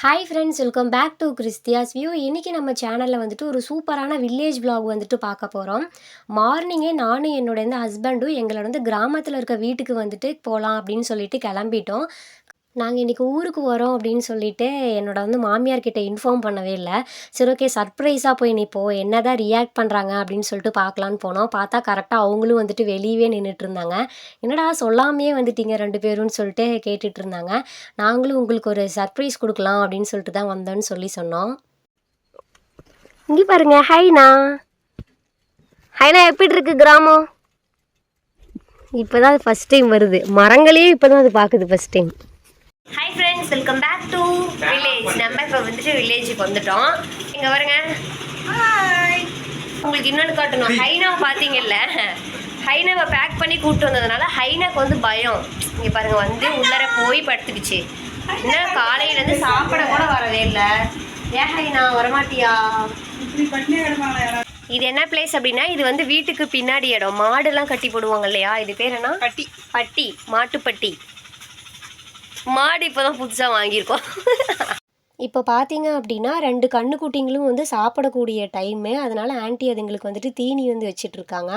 Hi friends welcome back to Christia's view இன்றைக்கி நம்ம சேனலில் வந்துட்டு ஒரு சூப்பரான வில்லேஜ் பிளாக் வந்துட்டு பார்க்க போகிறோம் மார்னிங்கே நானும் என்னோட இந்த ஹஸ்பண்டும் எங்களோட வந்து கிராமத்தில் இருக்க வீட்டுக்கு வந்துட்டு போகலாம் அப்படின்னு சொல்லிட்டு கிளம்பிட்டோம். நாங்கள் இன்றைக்கி ஊருக்கு வரோம் அப்படின்னு சொல்லிட்டு என்னோட வந்து மாமியார்கிட்ட இன்ஃபார்ம் பண்ணவே இல்லை. சரி ஓகே சர்ப்ரைஸாக போய் நிற்போம் என்ன தான் ரியாக்ட் பண்ணுறாங்க அப்படின்னு சொல்லிட்டு பார்க்கலான்னு போனோம். பார்த்தா கரெக்டாக அவங்களும் வந்துட்டு வெளியவே நின்றுட்டு இருந்தாங்க. என்னடா சொல்லாமையே வந்துட்டீங்க ரெண்டு பேரும்னு சொல்லிட்டு கேட்டுட்டு இருந்தாங்க. நாங்களும் உங்களுக்கு ஒரு சர்ப்ரைஸ் கொடுக்கலாம் அப்படின்னு சொல்லிட்டு தான் வந்தோன்னு சொல்லி சொன்னோம். இங்கே பாருங்க ஹைனா ஹைனா எப்படி இருக்கு கிராமம்? இப்போ தான் அது ஃபஸ்ட் டைம் வருது. மரங்களையே இப்போ தான் அது பார்க்குது first time hi friends welcome back to village நம்ம இப்போ வந்துட்டு வில்லேஜுக்கு வந்துட்டோம். இங்கே வருங்க உங்களுக்கு இன்னொன்று காட்டணும். ஹைனாவை பார்த்தீங்கல்ல? ஹைனாவை பேக் பண்ணி கூப்பிட்டு வந்ததுனால ஹைனாக்கு வந்து பயம். இங்கே பாருங்க வந்து உள்ளர போய் படுத்துக்குச்சு. இன்னும் காலையிலேருந்து சாப்பிட கூட வரவே இல்லை. ஏன் ஹைனா வரமாட்டியா? இது என்ன பிளேஸ் அப்படின்னா இது வந்து வீட்டுக்கு பின்னாடி இடம். மாடுலாம் கட்டி போடுவாங்க இல்லையா? இது பேர் என்ன? பட்டி. பட்டி மாட்டுப்பட்டி. மாடு இப்போ தான் புதுசாக வாங்கியிருக்கோம். இப்போ பார்த்தீங்க அப்படின்னா ரெண்டு கண்ணுக்குட்டிங்களும் வந்து சாப்பிடக்கூடிய டைமு அதனால் ஆன்ட்டி அதுங்களுக்கு வந்துட்டு தீனி வந்து வச்சிட்ருக்காங்க.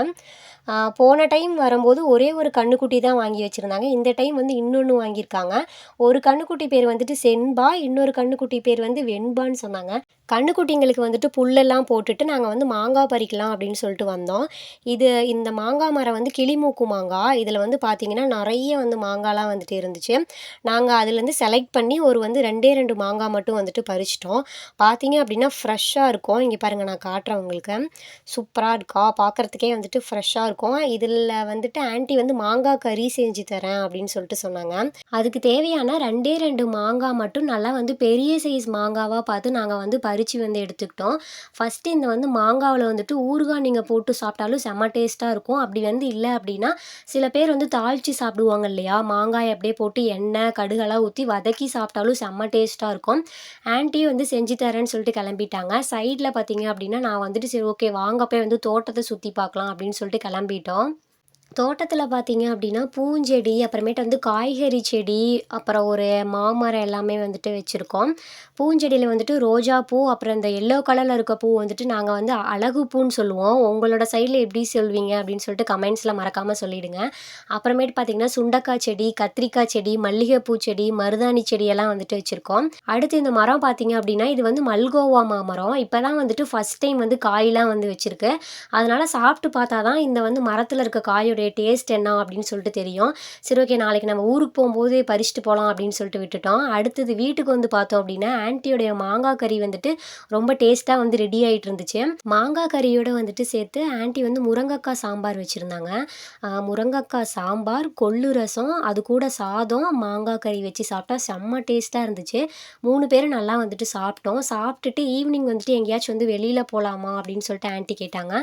போன டைம் வரும்போது ஒரே ஒரு கண்ணுக்குட்டி தான் வாங்கி வச்சுருந்தாங்க. இந்த டைம் வந்து இன்னொன்று வாங்கியிருக்காங்க. ஒரு கண்ணுக்குட்டி பேர் வந்துட்டு செண்பா இன்னொரு கண்ணுக்குட்டி பேர் வந்து வெண்பான்னு சொன்னாங்க. கண்ணுக்குட்டிங்களுக்கு வந்துட்டு புல்லெல்லாம் போட்டுட்டு நாங்கள் வந்து மாங்காய் பறிக்கலாம் அப்படின்னு சொல்லிட்டு வந்தோம். இது இந்த மாங்காய் மரம் வந்து கிளிமூக்கு மாங்காய். இதில் வந்து பார்த்திங்கன்னா நிறைய வந்து மாங்காய்லாம் வந்துட்டு இருந்துச்சு. நாங்கள் அதுலேருந்து செலக்ட் பண்ணி ஒரு வந்து ரெண்டே ரெண்டு மாங்காய் மட்டும் வந்துட்டு பறிச்சிட்டோம். பார்த்தீங்க அப்படின்னா ஃப்ரெஷ்ஷாக இருக்கும். இங்கே பாருங்கள் நான் காட்டுறேன் உங்களுக்கு. சூப்பராக இருக்கா? பார்க்குறதுக்கே வந்துட்டு ஃப்ரெஷ்ஷாக இருக்கும். இதில் வந்துட்டு ஆன்ட்டி வந்து மாங்காய் கறி செஞ்சு தரேன் அப்படின்னு சொல்லிட்டு சொன்னாங்க. அதுக்கு தேவையான ரெண்டே ரெண்டு மாங்காய் மட்டும் நல்லா வந்து பெரிய சைஸ் மாங்காவாக பார்த்து நாங்கள் வந்து பறித்து வந்து எடுத்துக்கிட்டோம். ஃபஸ்ட்டு இந்த வந்து மாங்காவில் வந்துட்டு ஊறுகாய் நீங்கள் போட்டு சாப்பிட்டாலும் செம்ம டேஸ்ட்டாக இருக்கும். அப்படி வந்து இல்லை அப்படின்னா சில பேர் வந்து தாளித்து சாப்பிடுவாங்க இல்லையா? மாங்காய் அப்படியே போட்டு எண்ணெய் கடுகெல்லாம் ஊற்றி வதக்கி சாப்பிட்டாலும் செம்ம டேஸ்ட்டாக இருக்கும். ஆன்ட்டியும் வந்து செஞ்சு தரேன்னு சொல்லிட்டு கிளம்பிட்டாங்க. சைடில் பார்த்தீங்க அப்படின்னா நான் வந்துட்டு சரி ஓகே வாங்க போய் வந்து தோட்டத்தை சுற்றி பார்க்கலாம் அப்படின்னு சொல்லிட்டு கிளம்பிட்டோம். தோட்டத்தில் பார்த்தீங்க அப்படின்னா பூஞ்செடி அப்புறமேட்டு வந்து காய்கறி செடி அப்புறம் ஒரு மாமரம் எல்லாமே வந்துட்டு வச்சுருக்கோம். பூஞ்செடியில் வந்துட்டு ரோஜா பூ அப்புறம் இந்த எல்லோ கலரில் இருக்க பூ வந்துட்டு நாங்கள் வந்து அழகு பூன்னு சொல்லுவோம். உங்களோட சைடில் எப்படி சொல்வீங்க அப்படின்னு சொல்லிட்டு கமெண்ட்ஸில் மறக்காமல் சொல்லிவிடுங்க அப்புறமேட்டு பார்த்தீங்கன்னா சுண்டக்காய் செடி கத்திரிக்காய் செடி மல்லிகைப்பூ செடி மருதாணி செடியெல்லாம் வந்துட்டு வச்சுருக்கோம். அடுத்து இந்த மரம் பார்த்தீங்க அப்படின்னா இது வந்து மல்கோவா மாமரம். இப்போ தான் வந்துட்டு ஃபஸ்ட் டைம் வந்து காயெலாம் வந்து வச்சுருக்கு. அதனால் சாப்பிட்டு பார்த்தா தான் இந்த வந்து மரத்தில் இருக்க காயோடைய டேஸ்ட் என்ன அப்படின்னு சொல்லிட்டு தெரியும். சரி ஓகே நாளைக்கு நம்ம ஊருக்கு போகும்போது பறிச்சுட்டு போகலாம் அப்படின்னு சொல்லிட்டு விட்டுட்டோம். அடுத்தது வீட்டுக்கு வந்து பார்த்தோம் அப்படின்னா ஆன்ட்டியோடைய மாங்காய் கறி வந்துட்டு ரொம்ப டேஸ்ட்டாக வந்து ரெடி ஆகிட்டு இருந்துச்சு. மாங்காய் கறியோட வந்துட்டு சேர்த்து ஆன்ட்டி வந்து முருங்கக்காய் சாம்பார் வச்சுருந்தாங்க. முருங்கக்காய் சாம்பார் கொள்ளு ரசம் அது கூட சாதம் மாங்காய் கறி வச்சு சாப்பிட்டா செம்ம டேஸ்ட்டாக இருந்துச்சு. மூணு பேரும் நல்லா வந்துட்டு சாப்பிட்டோம். சாப்பிட்டுட்டு ஈவினிங் வந்துட்டு எங்கேயாச்சும் வந்து வெளியில் போகலாமா அப்படின்னு சொல்லிட்டு ஆன்ட்டி கேட்டாங்க.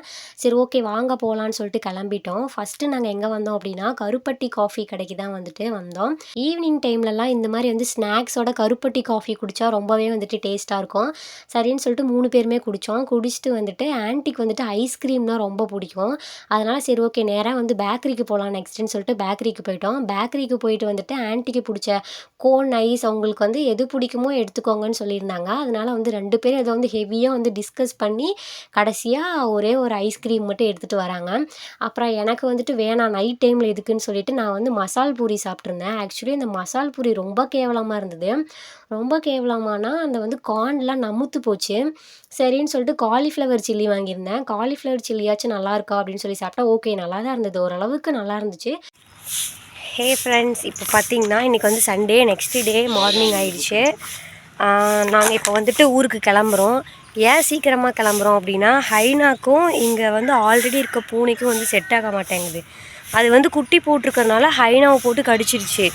சரி ஓகே வாங்க போகலான்னு சொல்லிட்டு கிளம்பிட்டோம். ஃபஸ்ட்டு நாங்கள் எங்கே வந்தோம் அப்படின்னா கருப்பட்டி காஃபி கடைக்கு தான் வந்துட்டு வந்தோம். ஈவினிங் டைம்லலாம் இந்த மாதிரி வந்து ஸ்நாக்ஸோட கருப்பட்டி காஃபி குடித்தா ரொம்பவே வந்துட்டு டேஸ்ட்டாக இருக்கும். சரின்னு சொல்லிட்டு மூணு பேருமே குடித்தோம் குடிச்சிட்டு வந்துட்டு ஆன்ட்டிக்கு வந்துட்டு ஐஸ்கிரீம்னா ரொம்ப பிடிக்கும். அதனால் சரி ஓகே நேராக வந்து பேக்கரிக்கு போகலாம் நெக்ஸ்ட்டுன்னு சொல்லிட்டு பேக்கரிக்கு போயிட்டோம். பேக்கரிக்கு போயிட்டு வந்துட்டு ஆன்ட்டிக்கு பிடிச்ச கோன் ஐஸ் அவங்களுக்கு வந்து எது பிடிக்குமோ எடுத்துக்கோங்கன்னு சொல்லியிருந்தாங்க. அதனால் வந்து ரெண்டு பேரும் இதை வந்து ஹெவியாக வந்து டிஸ்கஸ் பண்ணி கடைசியாக ஒரே ஒரு ஐஸ்கிரீம் மட்டும் எடுத்துகிட்டு வராங்க. அப்புறம் எனக்கு வந்துட்டு வேணாம் நைட் டைமில் எதுக்குன்னு சொல்லிட்டு நான் வந்து மசால் பூரி சாப்பிட்ருந்தேன் ஆக்சுவலி அந்த மசால் பூரி ரொம்ப கேவலமாக இருந்தது. ரொம்ப கேவலமானா அந்த வந்து கார்ன்லாம் நமுத்து போச்சு. சரின்னு சொல்லிட்டு காலிஃப்ளவர் சில்லி வாங்கியிருந்தேன். காலிஃப்ளவர் சில்லியாச்சும் நல்லா இருக்கா? அப்படின்னு சொல்லி சாப்பிட்டா ஓகே நல்லா தான் இருந்தது. ஓரளவுக்கு நல்லா இருந்துச்சு. ஹே ஃப்ரெண்ட்ஸ் இப்போ பார்த்தீங்கன்னா இன்றைக்கி வந்து சண்டே நெக்ஸ்ட் டே மார்னிங் ஆயிடுச்சு. நாங்கள் இப்போ வந்துட்டு ஊருக்கு கிளம்புறோம். ஏன் சீக்கிரமாக கிளம்புறோம் அப்படின்னா ஹைனாக்கும் இங்கே வந்து ஆல்ரெடி இருக்க பூனைக்கும் வந்து செட் ஆக மாட்டேங்குது. அது வந்து குட்டி போட்டிருக்கறனால ஹைனாவை போட்டு கடிச்சிருச்சு.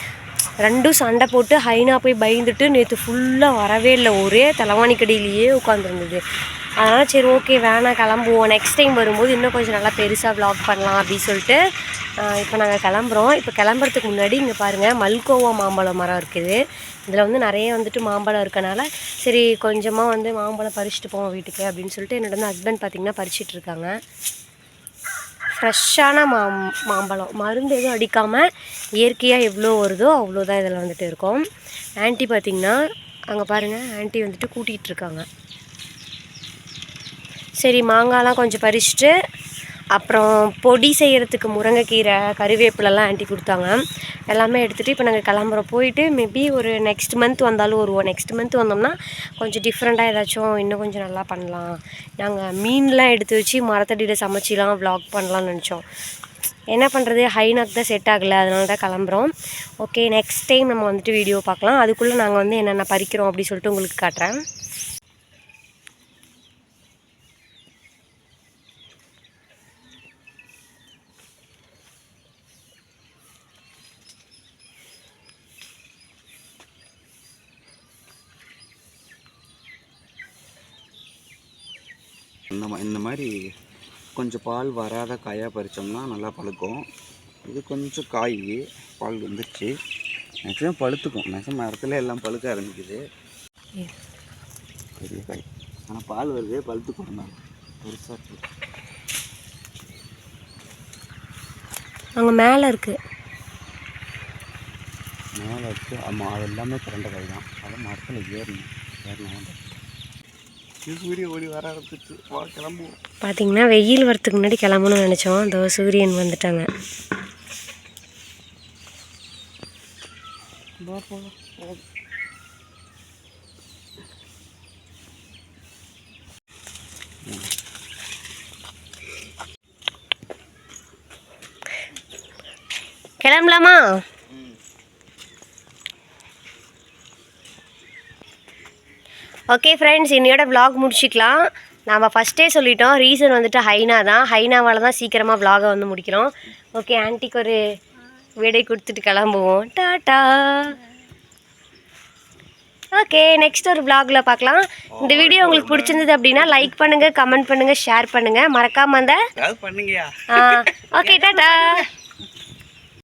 ரெண்டும் சண்டை போட்டு ஹைனா போய் பயந்துட்டு நேற்று ஃபுல்லாக வரவே இல்லை. ஒரே தலைவாணி கடையிலேயே உட்காந்துருந்தது அதனால் சரி ஓகே வேணாம் கிளம்புவோம். நெக்ஸ்ட் டைம் வரும்போது இன்னும் கொஞ்சம் நல்லா பெருசாக விளாக் பண்ணலாம் அப்படின்னு சொல்லிட்டு இப்போ நாங்கள் கிளம்புறோம். இப்போ கிளம்புறதுக்கு முன்னாடி இங்கே பாருங்கள் மல்கோவா மாம்பழம் மரம் இருக்குது. இதில் வந்து நிறைய வந்துட்டு மாம்பழம் இருக்கனால சரி கொஞ்சமாக வந்து மாம்பழம் பறிச்சுட்டு போவோம் வீட்டுக்கு அப்படின்னு சொல்லிட்டு என்னோட வந்து ஹஸ்பண்ட் பார்த்திங்கன்னா பறிச்சிட்டு இருக்காங்க. ஃப்ரெஷ்ஷான மாம் மாம்பழம். மருந்து எதுவும் அடிக்காமல் இயற்கையாக எவ்வளோ வருதோ அவ்வளோ தான் இதில் வந்துட்டு இருக்கும். ஆன்ட்டி பார்த்திங்கன்னா அங்கே பாருங்கள் ஆன்ட்டி வந்துட்டு கூட்டிகிட்டு இருக்காங்க. சரி மாங்காய்லாம் கொஞ்சம் பறிச்சுட்டு அப்புறம் பொடி செய்கிறதுக்கு முருங்கைக்கீரை கருவேப்பிலெல்லாம் ஆன்ட்டி கொடுத்தாங்க. எல்லாமே எடுத்துகிட்டு இப்போ நாங்கள் கிளம்புறோம். போயிட்டு மேபி ஒரு நெக்ஸ்ட் மந்த் வந்தாலும் வருவோம். நெக்ஸ்ட் மந்த் வந்தோம்னா கொஞ்சம் டிஃப்ரெண்ட்டாக ஏதாச்சும் இன்னும் கொஞ்சம் நல்லா பண்ணலாம். நாங்கள் மீன்லாம் எடுத்து வச்சு மரத்தடியில் சமைச்சிலாம் வ்ளாக் பண்ணலாம்னு நினச்சோம். என்ன பண்ணுறது ஹைனாக் தான் செட் ஆகலை. அதனால தான் கிளம்புறோம். ஓகே நெக்ஸ்ட் டைம் நம்ம வந்துட்டு வீடியோ பார்க்கலாம். அதுக்குள்ளே நாங்கள் வந்து என்னென்ன பறிக்கிறோம் அப்படி சொல்லிட்டு உங்களுக்கு காட்டுறேன். இந்த மா இந்த மாதிரி கொஞ்சம் பால் வராத காயாக பறித்தோம்னா நல்லா பழுக்கும். இது கொஞ்சம் காய் பால் வந்துருச்சு. மேக்ஸிமம் பழுத்துக்கும். மேக்ஸிமம் மரத்தில் எல்லாம் பழுக்க ஆரம்பிக்குது. பெரிய காய். ஆனால் பால் வருது பழுத்துக்கும் தான் பெருசாக இருக்கு. அங்கே மேலே இருக்குது மேலே இருக்கு. ஆமாம் அது எல்லாமே பிறண்ட காய் தான். அதை மரத்தில் ஏறணும். ஏறணும். சூரிய ஒளி வர ஆரம்பிச்சிச்சு வா கிளம்புவோம். பார்த்தீங்கன்னா வெயில் வரத்துக்கு முன்னாடி கிளம்பணும்னு நினச்சோம். அந்த சூரியன் வந்துட்டாங்க. கிளம்பலாமா? ஓகே ஃப்ரெண்ட்ஸ் இன்னையோட vlog முடிச்சிக்கலாம். நாம் ஃபஸ்ட்டே சொல்லிட்டோம் ரீசன் வந்துட்டு ஹைனா தான். ஹைனாவால் தான் சீக்கிரமாக vlog-அ வந்து முடிக்கிறோம். ஓகே ஆன்ட்டிக்கு ஒரு விடை கொடுத்துட்டு கிளம்புவோம். டாட்டா ஓகே நெக்ஸ்ட் ஒரு vlog-ல பார்க்கலாம். இந்த வீடியோ உங்களுக்கு பிடிச்சிருந்தது அப்படின்னா லைக் பண்ணுங்கள் கமெண்ட் பண்ணுங்கள் ஷேர் பண்ணுங்கள் மறக்காமல் அந்த ஓகே டாட்டா